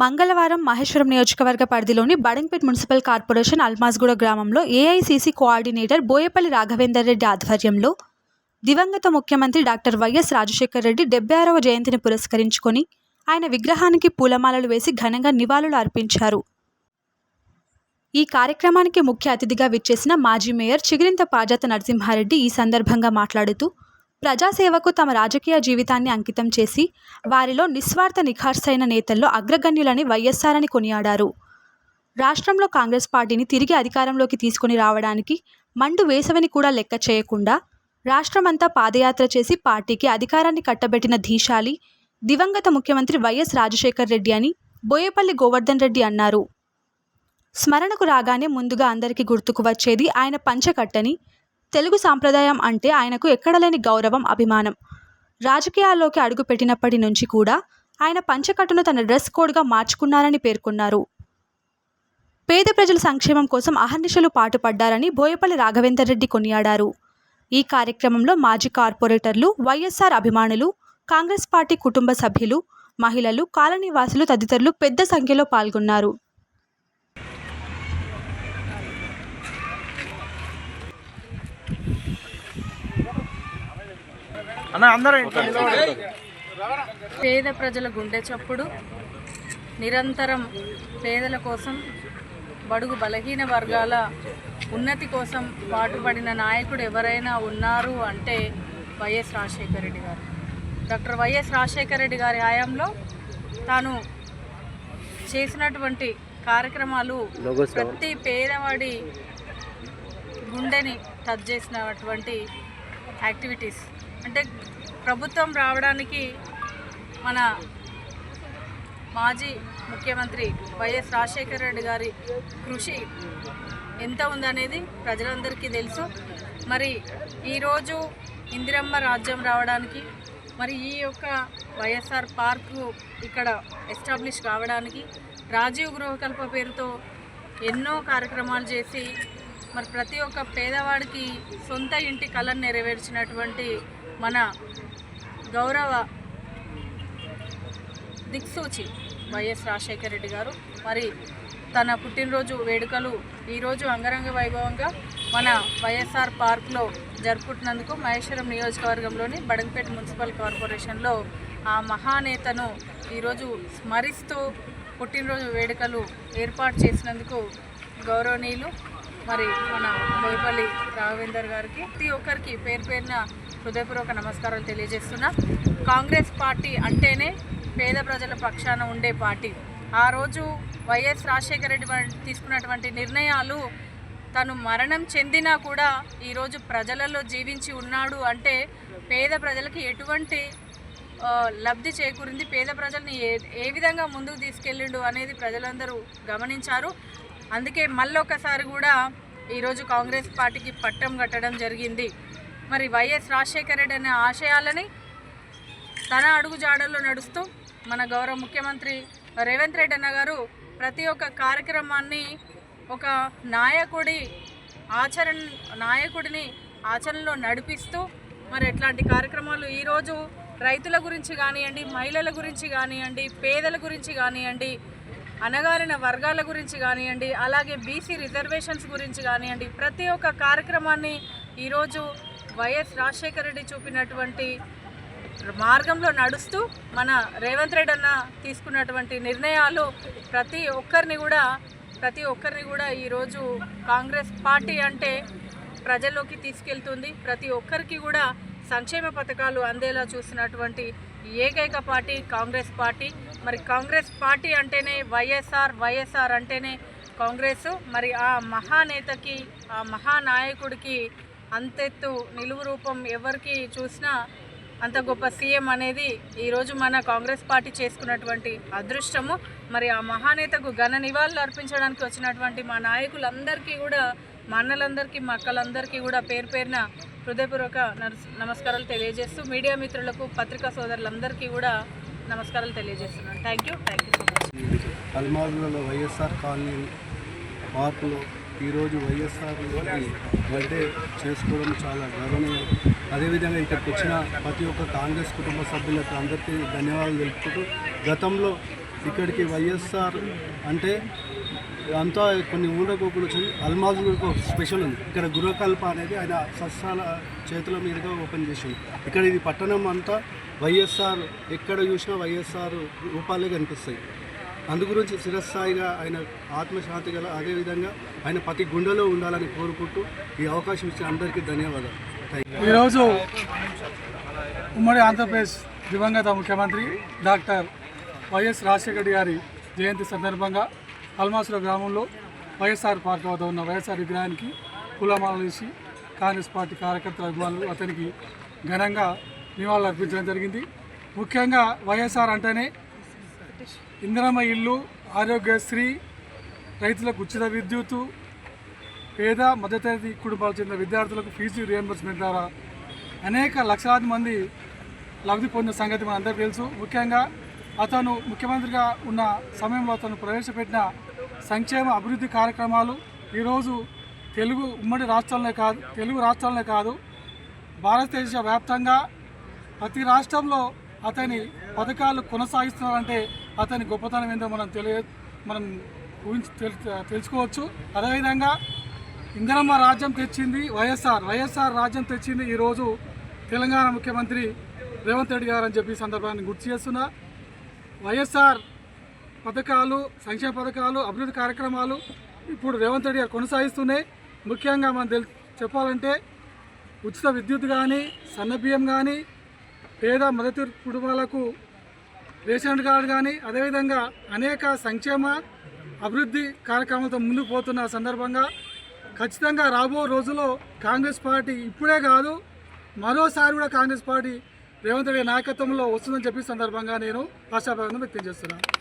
మంగళవారం మహేశ్వరం నియోజకవర్గ పరిధిలోని బడంపేట్ మున్సిపల్ కార్పొరేషన్ అల్మాజ్గూడ గ్రామంలో ఏఐసీసీ కోఆర్డినేటర్ బోయపల్లి రాఘవేందర్ రెడ్డి ఆధ్వర్యంలో దివంగత ముఖ్యమంత్రి డాక్టర్ వైఎస్ రాజశేఖర రెడ్డి డెబ్బై ఆరవ జయంతిని పురస్కరించుకొని ఆయన విగ్రహానికి పూలమాలలు వేసి ఘనంగా నివాళులు అర్పించారు. ఈ కార్యక్రమానికి ముఖ్య అతిథిగా విచ్చేసిన మాజీ మేయర్ చిగిరింత పాజాత నరసింహారెడ్డి ఈ సందర్భంగా మాట్లాడుతూ ప్రజాసేవకు తమ రాజకీయ జీవితాన్ని అంకితం చేసి వారిలో నిస్వార్థ నిఖార్సైన నేతల్లో అగ్రగణ్యులని వైఎస్ఆర్ అని కొనియాడారు. రాష్ట్రంలో కాంగ్రెస్ పార్టీని తిరిగి అధికారంలోకి తీసుకుని రావడానికి మండు వేసవిని కూడా లెక్క చేయకుండా రాష్ట్రమంతా పాదయాత్ర చేసి పార్టీకి అధికారాన్ని కట్టబెట్టిన ధీశాలి దివంగత ముఖ్యమంత్రి వైఎస్ రాజశేఖర్ రెడ్డి అని బోయపల్లి గోవర్ధన్ రెడ్డి అన్నారు. స్మరణకు రాగానే ముందుగా అందరికీ గుర్తుకు వచ్చేది ఆయన పంచకట్టని తెలుగు సాంప్రదాయం అంటే ఆయనకు ఎక్కడలేని గౌరవం అభిమానం. రాజకీయాల్లోకి అడుగుపెట్టినప్పటి నుంచి కూడా ఆయన పంచకట్టును తన డ్రెస్ కోడ్గా మార్చుకున్నారని పేర్కొన్నారు. పేద ప్రజల సంక్షేమం కోసం అహర్నిశలు పాటుపడ్డారని బోయపల్లి రాఘవేందర్ రెడ్డి కొనియాడారు. ఈ కార్యక్రమంలో మాజీ కార్పొరేటర్లు వైఎస్ఆర్ అభిమానులు కాంగ్రెస్ పార్టీ కుటుంబ సభ్యులు మహిళలు కాలనీవాసులు తదితరులు పెద్ద సంఖ్యలో పాల్గొన్నారు. పేద ప్రజల గుండె చప్పుడు నిరంతరం పేదల కోసం బడుగు బలహీన వర్గాల ఉన్నతి కోసం పాటుపడిన నాయకుడు ఎవరైనా ఉన్నారు అంటే వైఎస్ రాజశేఖర రెడ్డి గారు. డాక్టర్ వైఎస్ రాజశేఖర రెడ్డి గారి హయాంలో తాను చేసినటువంటి కార్యక్రమాలు ప్రతి పేదవాడి గుండెని టచ్ చేసినటువంటి యాక్టివిటీస్ అంటే ప్రభుత్వం రావడానికి మన మాజీ ముఖ్యమంత్రి వైఎస్ రాజశేఖర రెడ్డి గారి కృషి ఎంత ఉందనేది ప్రజలందరికీ తెలుసు. మరి ఈరోజు ఇందిరమ్మ రాజ్యం రావడానికి మరి ఈ యొక్క వైఎస్ఆర్ పార్కు ఇక్కడ ఎస్టాబ్లిష్ కావడానికి రాజీవ్ గృహకల్ప పేరుతో ఎన్నో కార్యక్రమాలు చేసి మరి ప్రతి ఒక్క పేదవాడికి సొంత ఇంటి కళను నెరవేర్చినటువంటి మన గౌరవ దిక్సూచి వైఎస్ రాజశేఖర రెడ్డి గారు. మరి తన పుట్టినరోజు వేడుకలు ఈరోజు అంగరంగ వైభవంగా మన వైఎస్ఆర్ పార్క్లో జరుపుకుంటున్నందుకు మహేశ్వరం నియోజకవర్గంలోని బడంపేట మున్సిపల్ కార్పొరేషన్లో ఆ మహానేతను ఈరోజు స్మరిస్తూ పుట్టినరోజు వేడుకలు ఏర్పాటు చేసినందుకు గౌరవనీయులు మరి మన బోయపల్లి రాఘవేందర్ గారికి ప్రతి ఒక్కరికి పేరు పేరున హృదయపూర్వక నమస్కారాలు తెలియజేస్తున్నా. కాంగ్రెస్ పార్టీ అంటేనే పేద ప్రజల పక్షాన ఉండే పార్టీ. ఆ రోజు వైఎస్ రాజశేఖర రెడ్డి తీసుకున్నటువంటి నిర్ణయాలు తను మరణం చెందినా కూడా ఈరోజు ప్రజలలో జీవించి ఉన్నాడు అంటే పేద ప్రజలకి ఎటువంటి లబ్ధి చేకూరింది? పేద ప్రజల్ని ఏ ఏ విధంగా ముందుకు తీసుకెళ్ళిండు అనేది ప్రజలందరూ గమనించారు. అందుకే మళ్ళొకసారి కూడా ఈరోజు కాంగ్రెస్ పార్టీకి పట్టం కట్టడం జరిగింది. మరి వైఎస్ రాజశేఖర రెడ్డి అనే ఆశయాలని తన అడుగు జాడల్లో నడుస్తూ మన గౌరవ ముఖ్యమంత్రి రేవంత్ రెడ్డి అన్న గారు ప్రతి ఒక్క కార్యక్రమాన్ని ఒక నాయకుడి ఆచరణ నాయకుడిని ఆచరణలో నడిపిస్తూ మరి ఎట్లాంటి కార్యక్రమాలు ఈరోజు రైతుల గురించి కానివ్వండి మహిళల గురించి కానివ్వండి పేదల గురించి కానివ్వండి అనగారిన వర్గాల గురించి కానివ్వండి అలాగే బీసీ రిజర్వేషన్స్ గురించి కానివ్వండి ప్రతి ఒక్క కార్యక్రమాన్ని ఈరోజు వైఎస్ రాజశేఖర రెడ్డి చూపినటువంటి మార్గంలో నడుస్తూ మన రేవంత్ రెడ్డి అన్న తీసుకున్నటువంటి నిర్ణయాలు ప్రతి ఒక్కరిని కూడా ప్రతి ఒక్కరిని కూడా ఈరోజు కాంగ్రెస్ పార్టీ అంటే ప్రజల్లోకి తీసుకెళ్తుంది. ప్రతి ఒక్కరికి కూడా సంక్షేమ పథకాలు అందేలా చూసినటువంటి ఏకైక పార్టీ కాంగ్రెస్ పార్టీ. మరి కాంగ్రెస్ పార్టీ అంటేనే వైఎస్ఆర్ వైఎస్ఆర్ అంటేనే కాంగ్రెస్. మరి ఆ మహానేతకి ఆ మహానాయకుడికి అంతెత్తు నిలువు రూపం ఎవరికి చూసినా అంత గొప్ప సీఎం అనేది ఈరోజు మన కాంగ్రెస్ పార్టీ చేసుకున్నటువంటి అదృష్టము. మరి ఆ మహానేతకు ఘన నివాళులు అర్పించడానికి వచ్చినటువంటి మా నాయకులందరికీ కూడా మా అన్నలందరికీ మా అక్కలందరికీ కూడా పేరు పేరున హృదయపూర్వక నమస్కారాలు తెలియజేస్తూ మీడియా మిత్రులకు పత్రికా సోదరులందరికీ కూడా నమస్కారాలు తెలియజేస్తున్నాను. Thank you. Thank you so much. YSR colony పార్కులో ఈరోజు వైఎస్ఆర్ బర్త్డే చేసుకోవడం చాలా గర్వనీయం. అదేవిధంగా ఇక్కడికి వచ్చిన ప్రతి ఒక్క కాంగ్రెస్ కుటుంబ సభ్యులకు అందరికీ ధన్యవాదాలు తెలుపుకుంటూ గతంలో ఇక్కడికి వైఎస్ఆర్ అంటే అంతా కొన్ని ఊళ్ళకోపులు వచ్చింది అల్మాజ్ కూడా స్పెషల్ ఉంది. ఇక్కడ గురకల్ప అనేది ఆయన సస్సాల చేతుల మీదుగా ఓపెన్ చేసింది ఇక్కడ ఇది పట్టణం అంతా వైఎస్ఆర్ ఎక్కడ చూసినా వైఎస్ఆర్ రూపాలే కనిపిస్తాయి. అందు గురించి శిరస్థాయిగా ఆయన ఆత్మశాంతి గల అదేవిధంగా ఆయన ప్రతి గుండెలో ఉండాలని కోరుకుంటూ ఈ అవకాశం ఇచ్చిన అందరికీ ధన్యవాదాలు. ఈరోజు ఉమ్మడి ఆంధ్రప్రదేశ్ దివంగత ముఖ్యమంత్రి డాక్టర్ వైఎస్ రాజశేఖర్ గారి జయంతి సందర్భంగా అల్మాసుల గ్రామంలో వైఎస్ఆర్ పార్క్ వద్ద ఉన్న వైఎస్ఆర్ విగ్రహానికి పూలమాలలు వేసి కాంగ్రెస్ పార్టీ కార్యకర్తల అభిమానులు అతనికి ఘనంగా నివాళులు అర్పించడం జరిగింది. ముఖ్యంగా వైఎస్ఆర్ అంటేనే ఇందిరమ్మ ఇల్లు ఆరోగ్యశ్రీ రైతులకు ఉచిత విద్యుత్ పేద మధ్యతరగతి కుటుంబాలకు చెందిన విద్యార్థులకు ఫీజు రియంబర్స్మెంట్ ద్వారా అనేక లక్షలాది మంది లబ్ధి పొందిన సంగతి మన అందరికీ తెలుసు. ముఖ్యంగా అతను ముఖ్యమంత్రిగా ఉన్న సమయంలో అతను ప్రవేశపెట్టిన సంక్షేమ అభివృద్ధి కార్యక్రమాలు ఈరోజు తెలుగు ఉమ్మడి రాష్ట్రాలనే కాదు తెలుగు రాష్ట్రాలనే కాదు భారతదేశ వ్యాప్తంగా ప్రతి రాష్ట్రంలో అతని పథకాలు కొనసాగిస్తున్నారంటే అతని గొప్పతనం ఏందో మనం తెలియ మనం ఊహించి తెలు తెలుసుకోవచ్చు. అదేవిధంగా ఇందిరమ్మ రాజ్యం తెచ్చింది వైఎస్ఆర్. వైఎస్ఆర్ రాజ్యం తెచ్చింది ఈరోజు తెలంగాణ ముఖ్యమంత్రి రేవంత్ రెడ్డి గారు అని చెప్పి సందర్భాన్ని గుర్తు చేస్తున్నా. వైఎస్ఆర్ పథకాలు సంక్షేమ పథకాలు అభివృద్ధి కార్యక్రమాలు ఇప్పుడు రేవంత్ రెడ్డి గారు కొనసాగిస్తున్నాయి. ముఖ్యంగా మనం తెలి చెప్పాలంటే ఉచిత విద్యుత్ కానీ సన్నబియ్యం కానీ పేద మద్దతు కుటుంబాలకు రేషన్ కార్డు కానీ అదేవిధంగా అనేక సంక్షేమ అభివృద్ధి కార్యక్రమాలతో ముందుకు పోతున్న సందర్భంగా ఖచ్చితంగా రాబో రోజుల్లో కాంగ్రెస్ పార్టీ ఇప్పుడే కాదు మరోసారి కూడా కాంగ్రెస్ పార్టీ రేవంత్ రెడ్డి నాయకత్వంలో వస్తుందని చెప్పి సందర్భంగా నేను ఆశాభాగం వ్యక్తం చేస్తున్నాను.